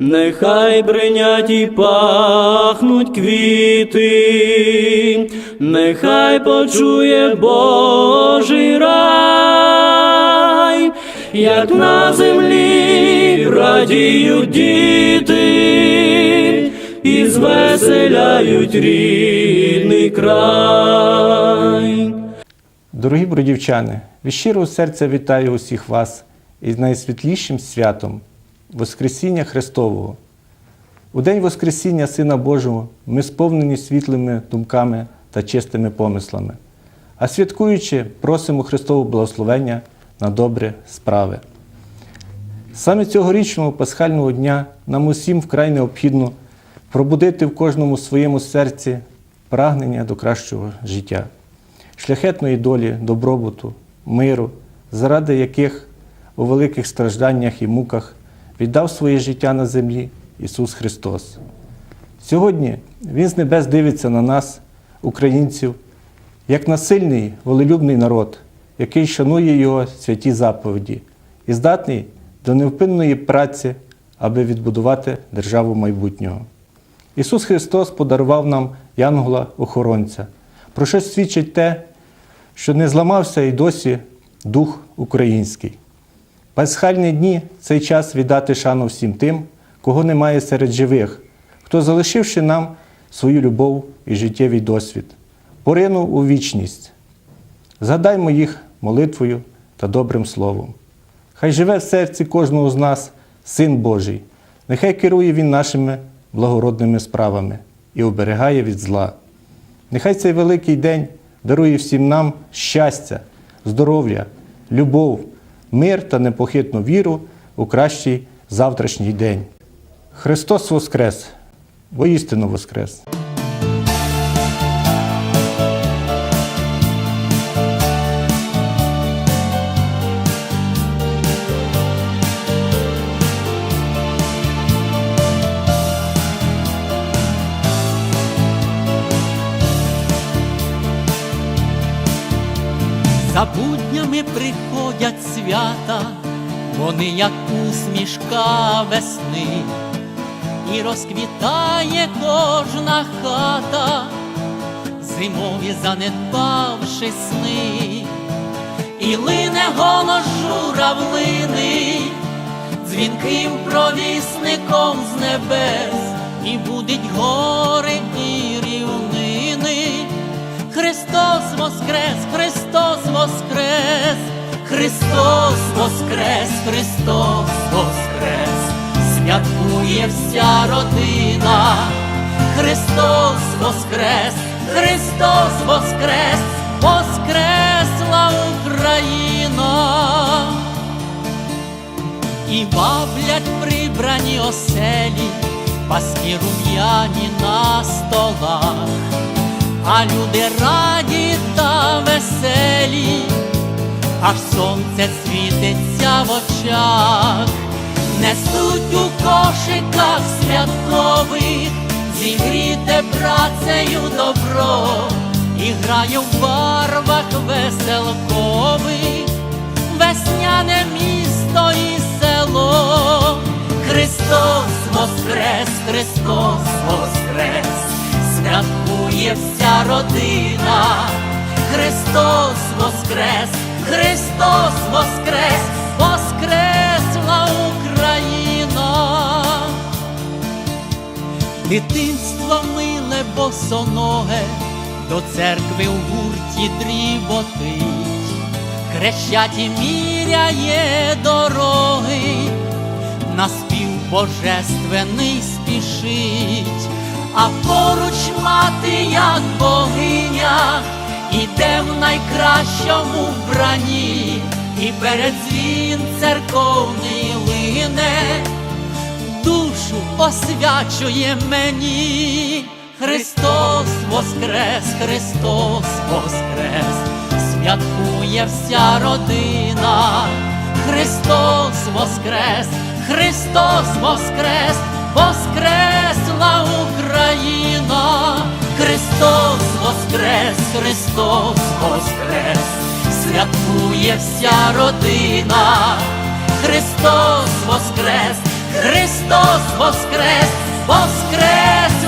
нехай бринять і пахнуть квіти, нехай почує Божий рай, як на землі радіють діти і звеселяють рідний край. Дорогі бродівчани, від щирого серця вітаю усіх вас із найсвітлішим святом Воскресіння Христового. У день Воскресіння Сина Божого ми сповнені світлими думками та чистими помислами, а святкуючи, просимо Христового благословення на добрі справи. Саме цьогорічного пасхального дня нам усім вкрай необхідно пробудити в кожному своєму серці прагнення до кращого життя, шляхетної долі, добробуту, миру, заради яких у великих стражданнях і муках віддав своє життя на землі Ісус Христос. Сьогодні Він з небес дивиться на нас, українців, як на сильний, волелюбний народ, який шанує Його святі заповіді і здатний до невпинної праці, аби відбудувати державу майбутнього. Ісус Христос подарував нам Янгола-охоронця, про що свідчить те, що не зламався і досі дух український. Пасхальні дні цей час віддати шану всім тим, кого немає серед живих, хто, залишивши нам свою любов і життєвий досвід, поринув у вічність. Згадаймо їх молитвою та добрим словом. Хай живе в серці кожного з нас Син Божий, нехай керує Він нашими благородними справами і оберігає від зла. Нехай цей великий день дарує всім нам щастя, здоров'я, любов, мир та непохитну віру у кращий завтрашній день. Христос Воскрес! Воістину Воскрес! Буднями приходять свята, вони як усмішка весни, і розквітає кожна хата, зимові занедбавши сни, і лине голос журавлини, дзвінким провісником з небес, і будить гори і рівнини. Христос воскрес, Христос воскрес, Христос воскрес, святкує вся родина, Христос воскрес, Христос воскрес, воскресла Україна. І баблять прибрані оселі, паски рум'яні на столах, а люди раді та веселі, аж сонце світиться в очах, несуть у кошиках святкових, зігріте працею добро, і грає в барвах веселкових весняне місто і село. Христос воскрес, Христос воскрес, святкує вся родина. Христос воскрес, воскрес, воскресла Україна. Дитинство миле босоноге, до церкви в гурті дріботить, крещать і міряє дороги, на спів божественний спішить, а поруч мати, як богиня, іде в найкращому вбранні, і перед дзвін церковний лине душу освячує мені. Христос воскрес, Христос воскрес, святкує вся родина. Христос воскрес, Христос воскрес, воскресла Україна. Христос воскрес, Христос воскрес, радіє вся родина, Христос Воскрес, Христос Воскрес, Воскрес!